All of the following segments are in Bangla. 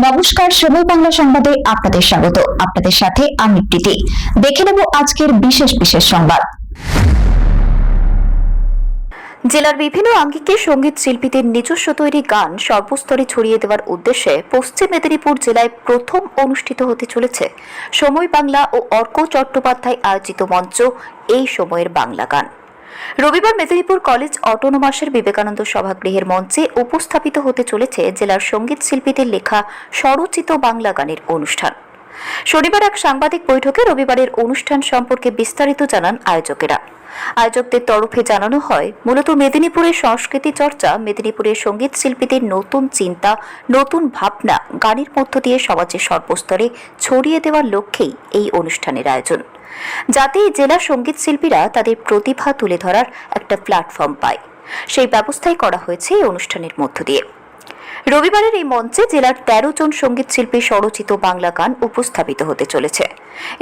নমস্কার সবল বাংলা সংবাদে আপনাদের স্বাগত। আপনাদের সাথে আমি প্রীতি। দেখে নেব আজকের বিশেষ বিশেষ সংবাদ। জেলার বিভিন্ন আঙ্গিকে সংগীত শিল্পীদের নিজস্ব তৈরি গান সর্বস্তরে ছড়িয়ে দেওয়ার উদ্দেশ্যে পশ্চিম মেদিনীপুর জেলায় প্রথম অনুষ্ঠিত হতে চলেছে সময় বাংলা ও অর্ক চট্টোপাধ্যায় আয়োজিত মঞ্চ এই সময়ের বাংলা গান। রবিবার মেদিনীপুর কলেজ অটোনোমাসের বিবেকানন্দ সভাগৃহের মঞ্চে উপস্থাপিত হতে চলেছে জেলার সংগীত শিল্পীদের লেখা স্বরচিত বাংলা গানের অনুষ্ঠান। শনিবার এক সাংবাদিক বৈঠকে রবিবারের অনুষ্ঠান সম্পর্কে বিস্তারিত জানান আয়োজকেরা। আয়োজকদের তরফে জানানো হয়, মূলত মেদিনীপুরের সংস্কৃতি চর্চা, মেদিনীপুরের সংগীত শিল্পীদের নতুন চিন্তা, নতুন ভাবনা, গানের মধ্য দিয়ে সমাজের সর্বস্তরে ছড়িয়ে দেওয়ার লক্ষ্যেই এই অনুষ্ঠানের আয়োজন। যাতে জেলা সংগীত শিল্পীরা তাদের প্রতিভা তুলে ধরার একটা প্ল্যাটফর্ম পায়। সেই ব্যবস্থাই করা হয়েছে এই অনুষ্ঠানের মধ্য দিয়ে। রবিবারের এই মঞ্চে জেলার তেরো জন সংগীত শিল্পী স্বরচিত বাংলা গান উপস্থাপিত হতে চলেছে।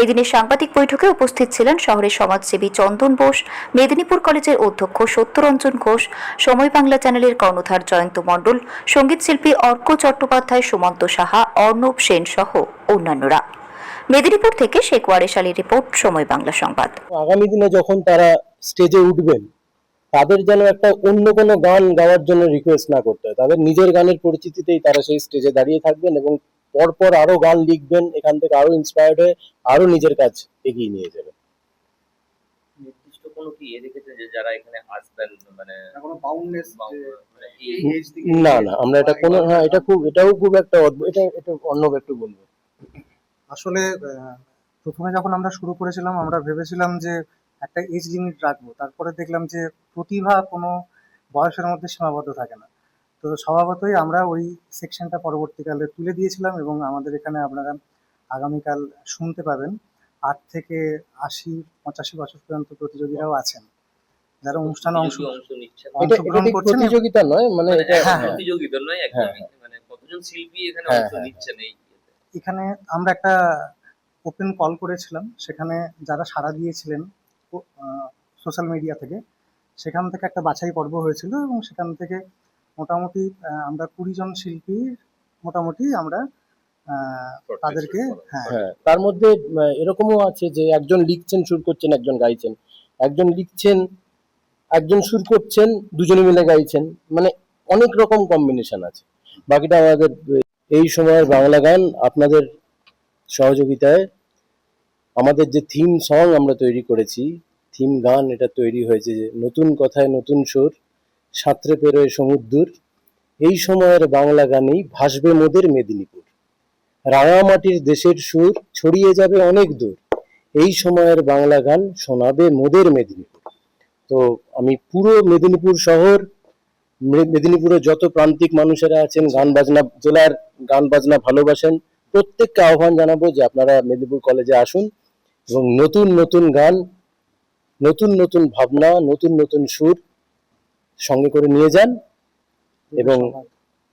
এদিনের সাংবাদিক বৈঠকে উপস্থিত ছিলেন শহরের সমাজসেবী চন্দন বোস, মেদিনীপুর কলেজের অধ্যক্ষ সত্যরঞ্জন ঘোষ, সময় বাংলা চ্যানেলের কর্ণধার জয়ন্ত মণ্ডল, সংগীত শিল্পী অর্ক চট্টোপাধ্যায়, সুমন্ত সাহা, অর্ণব সেন সহ অন্যান্যরা। মেদিনীপুর থেকে শেখ ওয়ারেশ আলীর রিপোর্ট, সময় বাংলা সংবাদ। আগামী দিনে যখন তারা স্টেজে উঠবেন তাদের যেন একটা অন্য কোনো গান গাওয়ার জন্য রিকোয়েস্ট না করতে হয়। তাদের নিজের গানের পরিচিতিতেই তারা সেই স্টেজে দাঁড়িয়ে থাকবেন এবং পরপর আরও গান লিখবেন এখান থেকে আরও ইন্সপায়ার্ড হয়ে আরও নিজের কাজ এগিয়ে নিয়ে যাবেন। নির্দিষ্ট কোনো কি রেখেছে যে যারা এখানে আসবেন মানে কোনো বাউন্ডনেস বাউ- মানে না না আমরা এটা কোনো হ্যাঁ এটা খুব এটাও খুব একটা অদ্ভুত এটা এটা অন্য একটু বলব। আসলে প্রথমে যখন আমরা শুরু করেছিলাম আমরা ভেবেছিলাম যে একটা এজ লিমিট রাখব। তারপরে দেখলাম যে প্রতিভা কোনো বয়সের মধ্যে সীমাবদ্ধ থাকে না। তো স্বভাবতই আমরা ওই সেকশনটা পরবর্তীকালে তুলে দিয়েছিলাম এবং আমাদের এখানে আপনারা আগামীকাল শুনতে পাবেন। আট থেকে আশি পঁচাশি বছর পর্যন্ত প্রতিযোগীরাও আছেন। যারা অনুষ্ঠানে অংশ অংশগ্রহণ করছেন প্রতিযোগিতা নয়? মানে এটা হ্যাঁ, হ্যাঁ, প্রতিযোগিতা নয় হ্যাঁ, একদমই মানে কতজন শিল্পী এখানে অংশ। নিচ্ছেন এই এখানে আমরা একটা ওপেন কল করেছিলাম। সেখানে যারা সাড়া দিয়েছিলেন সোশ্যাল মিডিয়া থেকে। সেখান থেকে একটা বাছাই পর্ব হয়েছিল এবং সেখান থেকে মোটামুটি আমরা কুড়ি জন শিল্পী মোটামুটি আমরা তাদেরকে হ্যাঁ। হ্যাঁ তার মধ্যে এরকমও আছে যে একজন লিখছেন সুর করছেন একজন গাইছেন। একজন লিখছেন একজন সুর করছেন দুজনে মিলে গাইছেন। মানে অনেক রকম কম্বিনেশন আছে। বাকিটা আমাদের এই সময়ের বাংলা গান আপনাদের সহযোগিতায় আমাদের যে থিম সং আমরা তৈরি করেছি থিম গান, এটা তৈরি হয়েছে যে নতুন কথায় নতুন সুর, সাঁতরে পেরোয় সমুদ্র এই সময়ের বাংলা গানেই ভাসবে মোদের মেদিনীপুর। রাঙামাটির দেশের সুর ছড়িয়ে যাবে অনেক দূর। এই সময়ের বাংলা গান শোনাবে মোদের মেদিনীপুর। তো আমি পুরো মেদিনীপুর শহর মেদিনীপুরের যত প্রান্তিক মানুষেরা আছেন, গান বাজনা, জেলার গান বাজনা ভালোবাসেন, প্রত্যেককে আহ্বান জানাব যে আপনারা মেদিনীপুর কলেজে আসুন। এবং নতুন নতুন গান নতুন নতুন ভাবনা নতুন নতুন সুর সঙ্গে করে নিয়ে যান এবং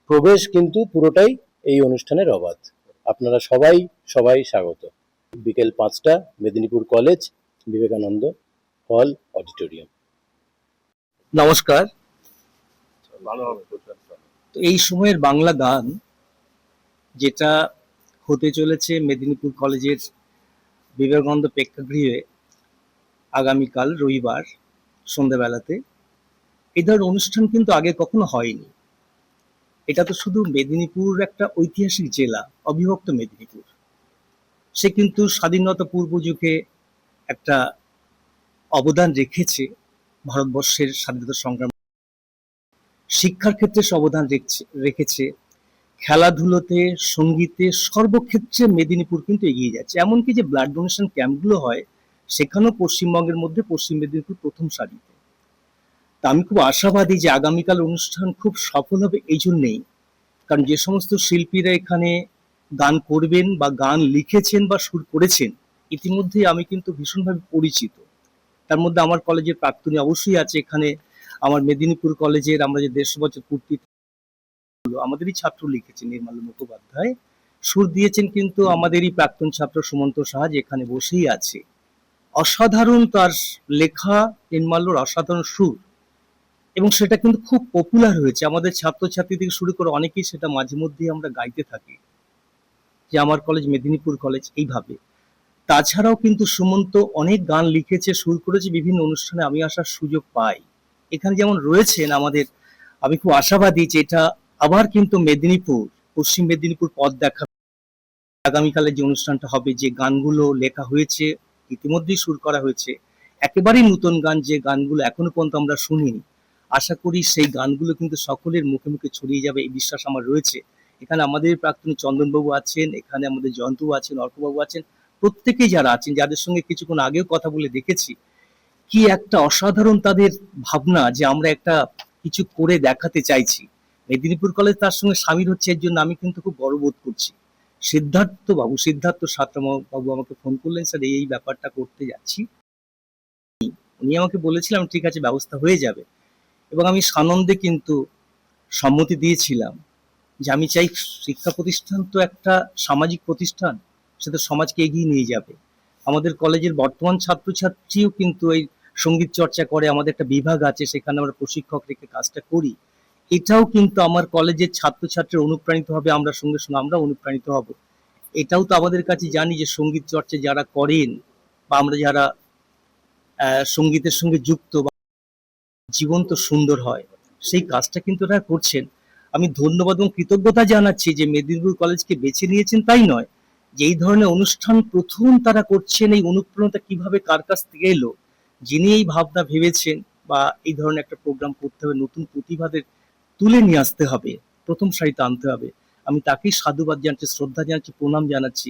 প্রবেশ কিন্তু পুরোটাই এই অনুষ্ঠানের অবাধ। আপনারা সবাই সবাই স্বাগত। বিকেল পাঁচটা মেদিনীপুর কলেজ বিবেকানন্দ হল অডিটোরিয়াম। নমস্কার। তো এই সময়ের বাংলা গান যেটা হতে চলেছে মেদিনীপুর কলেজের বিবেকানন্দ প্রেক্ষাগৃহে আগামীকাল রবিবার সন্ধ্যাবেলাতে এই ধরনের অনুষ্ঠান কিন্তু আগে কখনো হয়নি। এটা তো শুধু মেদিনীপুর একটা ঐতিহাসিক জেলা, অবিভক্ত মেদিনীপুর। সে কিন্তু স্বাধীনতা পূর্ব যুগে একটা অবদান রেখেছে ভারতবর্ষের স্বাধীনতা সংগ্রাম শিক্ষার ক্ষেত্রে সে অবদান রেখেছে খেলাধুলোতে সঙ্গীতে সর্বক্ষেত্রে মেদিনীপুর কিন্তু এগিয়ে যাচ্ছে। এমনকি যে ব্লাড ডোনেশন ক্যাম্পগুলো হয় সেখানেও পশ্চিমবঙ্গের মধ্যে পশ্চিম মেদিনীপুর প্রথম সারিতে। তা আমি খুব আশাবাদী যে আগামীকাল অনুষ্ঠান খুব সফল হবে এই জন্যেই কারণ যে সমস্ত শিল্পীরা এখানে গান করবেন বা গান লিখেছেন বা সুর করেছেন ইতিমধ্যেই আমি কিন্তু ভীষণভাবে পরিচিত। তার মধ্যে আমার কলেজের প্রাক্তনী অবশ্যই আছে। এখানে আমার মেদিনীপুর কলেজের আমরা যে দেড়শো বছর পূর্তি হলো, আমাদেরই ছাত্র লিখেছেন নির্মল মুখোপাধ্যায়। সুর দিয়েছেন কিন্তু আমাদেরই প্রাক্তন ছাত্র সুমন্ত সাহা এখানে বসেই আছে। অসাধারণ তার লেখা নির্মাল্যর অসাধারণ সুর। এবং সেটা কিন্তু খুব পপুলার হয়েছে। আমাদের ছাত্রছাত্রী থেকে শুরু করে অনেকেই সেটা মাঝে মধ্যেই আমরা গাইতে থাকি। যে আমার কলেজ মেদিনীপুর কলেজ এইভাবে। তাছাড়াও কিন্তু সুমন্ত অনেক গান লিখেছে, সুর করেছে, বিভিন্ন অনুষ্ঠানে আমি আসার সুযোগ পাই। এখানে যেমন রয়েছেন আমাদের, আমি খুব আশাবাদী যে এটা আবার কিন্তু মেদিনীপুর, পশ্চিম মেদিনীপুর পথ দেখা আগামীকালে যে অনুষ্ঠানটা হবে, যে গানগুলো লেখা হয়েছে, ইতিমধ্যেই সুর করা হয়েছে, একেবারেই নতুন গান যে গানগুলো এখনও পর্যন্ত আমরা শুনিনি। আশা করি সেই গানগুলো কিন্তু সকলের মুখে মুখে ছড়িয়ে যাবে, এই বিশ্বাস আমার রয়েছে। এখানে আমাদের প্রাক্তন চন্দনবাবু আছেন, এখানে আমাদের জয়ন্তবাবু আছেন, অর্কবাবু আছেন, প্রত্যেকেই যারা আছেন, যাদের সঙ্গে কিছুক্ষণ আগেও কথা বলে দেখেছি, কি একটা অসাধারণ তাদের ভাবনা যে আমরা একটা কিছু করে দেখাতে চাইছি। মেদিনীপুর কলেজ তার সঙ্গে সামিল হচ্ছে এর জন্য আমি কিন্তু খুব গর্ববোধ করছি। সিদ্ধার্থ বাবু, সিদ্ধার্থ সাতরাম বাবু আমাকে ফোন করলেন, স্যার, এই ব্যাপারটা করতে যাচ্ছি। উনি আমাকে বলেছিলাম ঠিক আছে, ব্যবস্থা হয়ে যাবে। এবং আমি সানন্দে কিন্তু সম্মতি দিয়েছিলাম যে আমি চাই শিক্ষা প্রতিষ্ঠান তো একটা সামাজিক প্রতিষ্ঠান সেটা সমাজকে এগিয়ে নিয়ে যাবে। আমাদের কলেজের বর্তমান ছাত্রছাত্রীও কিন্তু এই সংগীত চর্চা করে, আমাদের একটা বিভাগ আছে, সেখানে আমরা প্রশিক্ষক রেখে কাজটা করি। এটাও কিন্তু আমার কলেজের ছাত্রছাত্রী অনুপ্রাণিত হবে, আমরা সঙ্গে সঙ্গে আমরা অনুপ্রাণিত হব। এটাও তো আমাদের কাছে জানি যে সংগীত চর্চা যারা করেন বা আমরা যারা সঙ্গীতের সঙ্গে যুক্ত বা জীবন তো সুন্দর হয়, সেই কাজটা কিন্তু তারা করছেন। আমি ধন্যবাদ এবং কৃতজ্ঞতা জানাচ্ছি যে মেদিনীপুর কলেজকে বেছে নিয়েছেন তাই নয়, যে এই ধরনের অনুষ্ঠান প্রথম তারা করছেন, এই অনুপ্রেরণাটা কীভাবে কার কাছ থেকে এলো, যিনি এই ভাবনা ভেবেছেন বা এই ধরনের একটা প্রোগ্রাম করতে হবে, নতুন প্রতিভাদের তুলে নিয়ে আসতে হবে, প্রথম সারিতে আনতে হবে। আমি তাকেই সাধুবাদ জানাচ্ছি, শ্রদ্ধা জানাচ্ছি, প্রণাম জানাচ্ছি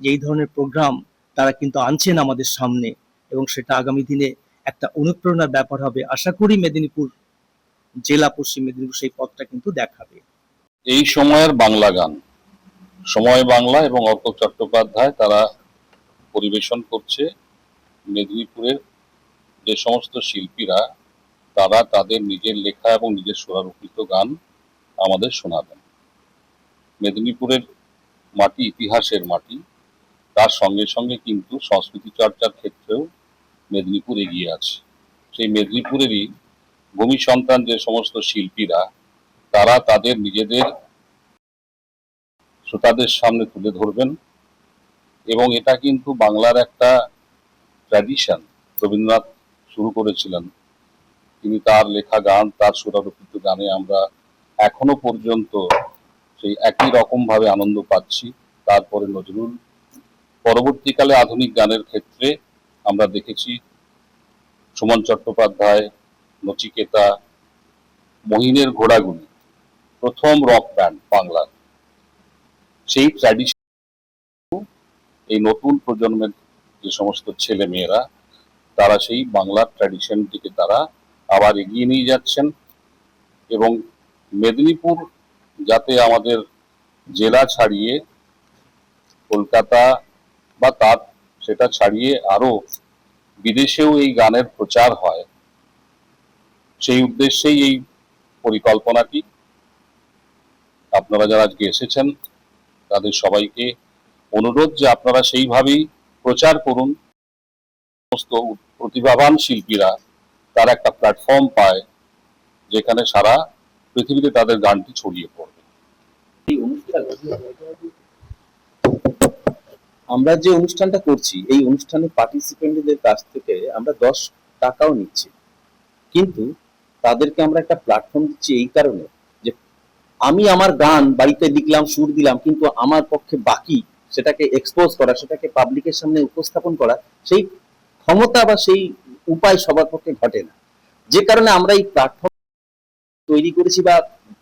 যে এই ধরনের প্রোগ্রাম তারা কিন্তু আনছেন আমাদের সামনে এবং সেটা আগামী দিনে একটা অনুপ্রেরণার ব্যাপার হবে। আশা করি মেদিনীপুর জেলা, পশ্চিম মেদিনীপুর সেই পথটা কিন্তু দেখাবে। এই সময়ের বাংলা গান, সময় বাংলা এবং অর্ক চট্টোপাধ্যায় তারা পরিবেশন করছে মেদিনীপুরের যে সমস্ত শিল্পীরা তারা তাদের নিজের লেখা এবং নিজের স্বরারোপিত গান আমাদের শোনাবেন। মেদিনীপুরের মাটি ইতিহাসের মাটি, তার সঙ্গে সঙ্গে কিন্তু সংস্কৃতি চর্চার ক্ষেত্রেও মেদিনীপুর এগিয়ে আছে। সেই মেদিনীপুরেরই ভূমি সন্তান যে সমস্ত শিল্পীরা, তারা তাদের নিজেদের শ্রোতাদের সামনে তুলে ধরবেন এবং এটা কিন্তু বাংলার একটা ট্র্যাডিশন রবীন্দ্রনাথ শুরু করেছিলেন তিনি তার লেখা গান, তার সুরারোপিত গানে আমরা এখনও পর্যন্ত সেই একই রকম ভাবে আনন্দ পাচ্ছি। তারপরে নজরুল, পরবর্তীকালে আধুনিক গানের ক্ষেত্রে আমরা দেখেছি সুমন চট্টোপাধ্যায়, নচিকেতা, মহিনের ঘোড়াগুলি, প্রথম রক ব্যান্ড বাংলার। সেই ট্র্যাডিশন এই নতুন প্রজন্মের যে সমস্ত ছেলে মেয়েরা তারা সেই বাংলার ট্র্যাডিশনটিকে তারা আবার এগিয়ে নিয়ে যাচ্ছেন এবং মেদিনীপুর যাতে আমাদের জেলা ছাড়িয়ে কলকাতা বা তার সেটা ছাড়িয়ে আরও বিদেশেও এই গানের প্রচার হয়, সেই উদ্দেশ্যেই এই পরিকল্পনাটি। আপনারা যারা আজকে এসেছেন, তাদের সবাইকে অনুরোধ যে আপনারা সেইভাবেই প্রচার করুন। সমস্ত প্রতিভাবান শিল্পীরা তার একটা প্ল্যাটফর্ম পায়, যেখানে সারা পৃথিবীতে তাদের গানটি ছড়িয়ে পড়বে। আমরা যে অনুষ্ঠানটা করছি, এই অনুষ্ঠানে পার্টিসিপেন্টদের কাছ থেকে আমরা দশ টাকাও নিচ্ছি। কিন্তু তাদেরকে আমরা একটা প্ল্যাটফর্ম দিচ্ছি এই কারণে যে আমি আমার গান বাড়িতে লিখলাম, সুর দিলাম, কিন্তু আমার পক্ষে বাকি সেটাকে এক্সপোজ করা, সেটাকে পাবলিকের সামনে উপস্থাপন করা, সেই ক্ষমতা বা সেই উপায় সবার পক্ষে ঘটে না। যে কারণে আমরা এই প্ল্যাটফর্ম তৈরি করেছি বা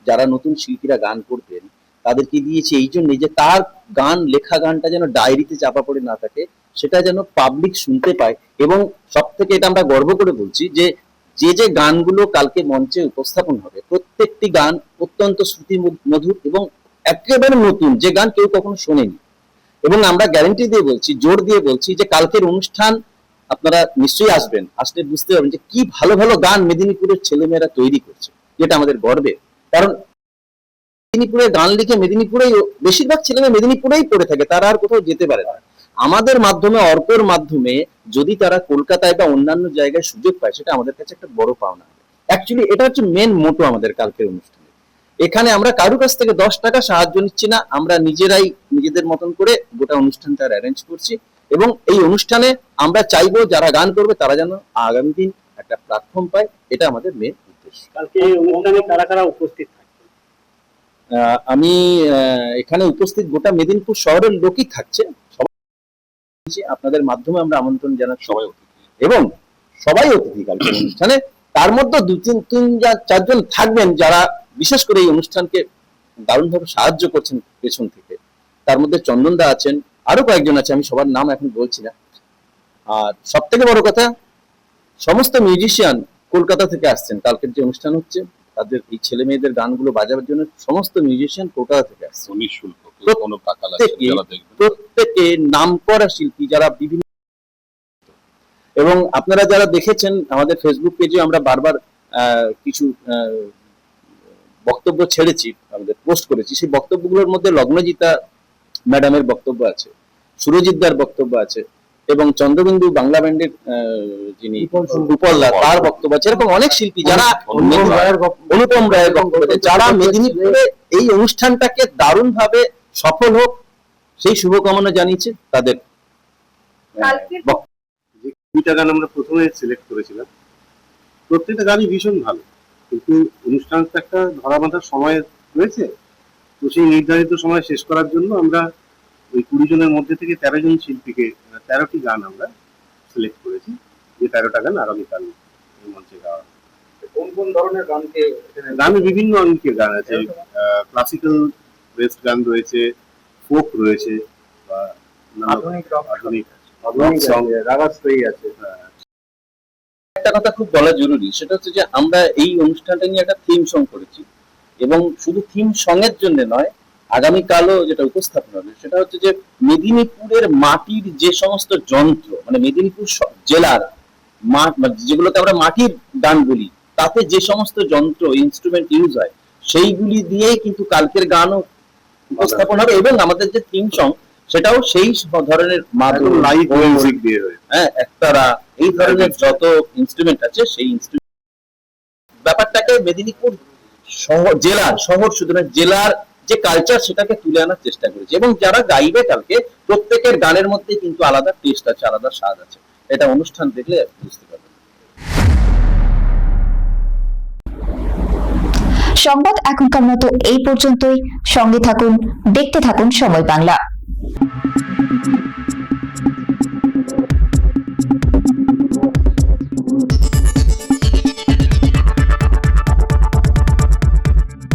যারা নতুন শিল্পীরা গান করতেন তাদেরকে দিয়েছি এই জন্যে যে তার গান, লেখা গানটা যেন ডায়েরিতে চাপা পড়ে না থাকে, সেটা যেন পাবলিক শুনতে পায় এবং সব থেকে এটা আমরা গর্ব করে বলছি যে যে যে গানগুলো কালকে মঞ্চে উপস্থাপন হবে, প্রত্যেকটি গান অত্যন্ত শ্রুতি মধুর এবং একেবারে নতুন, যে গান কেউ কখনো শোনেনি। এবং আমরা গ্যারেন্টি দিয়ে বলছি, জোর দিয়ে বলছি যে কালকের অনুষ্ঠান আপনারা নিশ্চয়ই আসবেন, আসলে বুঝতে পারবেন যে কি ভালো ভালো গান মেদিনীপুরের ছেলেমেয়েরা তৈরি করছে, যেটা আমাদের গর্বের কারণ মেদিনীপুরে গান লিখে মেদিনীপুরেই বেশিরভাগ ছেলেমেয়ে মেদিনীপুরেই পড়ে থাকে, তারা আর কোথাও যেতে পারে না। আমাদের মাধ্যমে অর্কর মাধ্যমে যদি তারা কলকাতায় বা অন্যান্য জায়গায় সুযোগ পায়, সেটা আমাদের কাছে একটা বড় পাওনা। অ্যাকচুয়ালি এটা হচ্ছে মেন মোটো আমাদের কালকের অনুষ্ঠানে। এখানে আমরা কারও কাছ থেকে দশ টাকা সাহায্য নিচ্ছি না, আমরা নিজেরাই নিজেদের মতন করে গোটা অনুষ্ঠানটা অ্যারেঞ্জ করছি। এবং এই অনুষ্ঠানে আমরা চাইব যারা গান করবে তারা যেন আগামী দিন একটা প্ল্যাটফর্ম পায়। এটা আমাদের মেন উদ্দেশ্য। কালকে অনুষ্ঠানে কারা কারা উপস্থিত আমি আহ, এখানে উপস্থিত গোটা মেদিনীপুর শহরের লোকই থাকছে। সবাই আপনাদের মাধ্যমে আমরা আমন্ত্রণ জানাচ্ছি। সবাই অতিথি। এবং সবাই অতিথি কালকে অনুষ্ঠানে। তার মধ্যে দু তিন তিন যা- চারজন থাকবেন যারা বিশেষ করে এই অনুষ্ঠানকে দারুণভাবে সাহায্য করছেন পেছন থেকে। তার মধ্যে চন্দনদা আছেন আরও কয়েকজন আছে আমি সবার নাম এখন বলছি না। আর সব থেকে বড় কথা সমস্ত মিউজিশিয়ান কলকাতা থেকে আসছেন। কালকের যে অনুষ্ঠান হচ্ছে তাদের এই ছেলে মেয়েদের গানগুলো বাজাবার জন্য সমস্ত মিউজিশিয়ান কলকাতা থেকে লাগছে প্রত্যেকে- প্রত্যেকে নামকরা শিল্পী যারা বিভিন্ন এবং আপনারা যারা দেখেছেন আমাদের ফেসবুক পেজে আমরা বারবার আহ, কিছু আহ, বক্তব্য ছেড়েছি আমাদের পোস্ট করেছি। সেই বক্তব্যগুলোর মধ্যে লগ্নজিতা ম্যাডামের বক্তব্য আছে সুরজিৎদার বক্তব্য আছে এবং চন্দ্রবিন্দু বাংলা ব্যান্ডের যিনি উপলদা তার বক্তব্য আছে। এরকম অনেক শিল্পী যারা অনুপম রায়ের বক্তব্য আছে যারা মেদিনীপুরে এই অনুষ্ঠানটাকে দারুণভাবে সফল হোক সেই শুভকামনা জানিয়েছে তাদের দুইটা গান আমরা প্রথমে সিলেক্ট করেছিলাম প্রত্যেকটা গানই ভীষণ ভালো কিন্তু অনুষ্ঠানটা একটা ধরা বাঁধার সময় রয়েছে। তো সেই নির্ধারিত সময় শেষ করার জন্য আমরা ওই কুড়ি জনের মধ্যে থেকে তেরো জন শিল্পীকে তেরোটি গান আমরা সিলেক্ট করেছি যে তেরোটা গান আগামীকাল মঞ্চে গাওয়া কোন কোন ধরনের গানকে গানে বিভিন্ন অনেকের গান আছে ক্লাসিক্যাল বেস্ট গান রয়েছে ফোক রয়েছে বা আধুনিক আধুনিক হ্যাঁ, একটা কথা খুব বলা জরুরি সেটা হচ্ছে যে আমরা এই অনুষ্ঠানটা নিয়ে একটা থিম সং করেছি। এবং শুধু থিম সং এর জন্য নয় আগামীকালও যেটা উপস্থাপন হবে সেটা হচ্ছে যে মেদিনীপুরের মাটির যে সমস্ত যন্ত্র মানে মেদিনীপুর জেলার মাঠ মানে যেগুলোকে আমরা মাটির গান বলি তাতে যে সমস্ত যন্ত্র ইনস্ট্রুমেন্ট ইউজ হয় সেইগুলি দিয়েই কিন্তু কালকের গানও উপস্থাপন হবে এবং আমাদের যে থিম সং সেটাও সেই ধরনের মাদুর লাইভ লাইভ মিউজিক দিয়ে হ্যাঁ একতারা এই ধরনের যত ইনস্ট্রুমেন্ট আছে সেই ইনস্ট্রুমেন্ট ব্যাপারটাকে মেদিনীপুর জেলার শহর না জেলার যে কালচার সেটাকে তুলে আনার চেষ্টা করেছে এবং যারা গাইবে কালকে প্রত্যেকের গানের মধ্যে কিন্তু আলাদা টেস্ট আছে, আলাদা স্বাদ আছে। এটা অনুষ্ঠান দেখলে বুঝতে পারবেন। সংবাদ এখনকার মতো এই পর্যন্তই। সঙ্গে থাকুন, দেখতে থাকুন সময় বাংলা।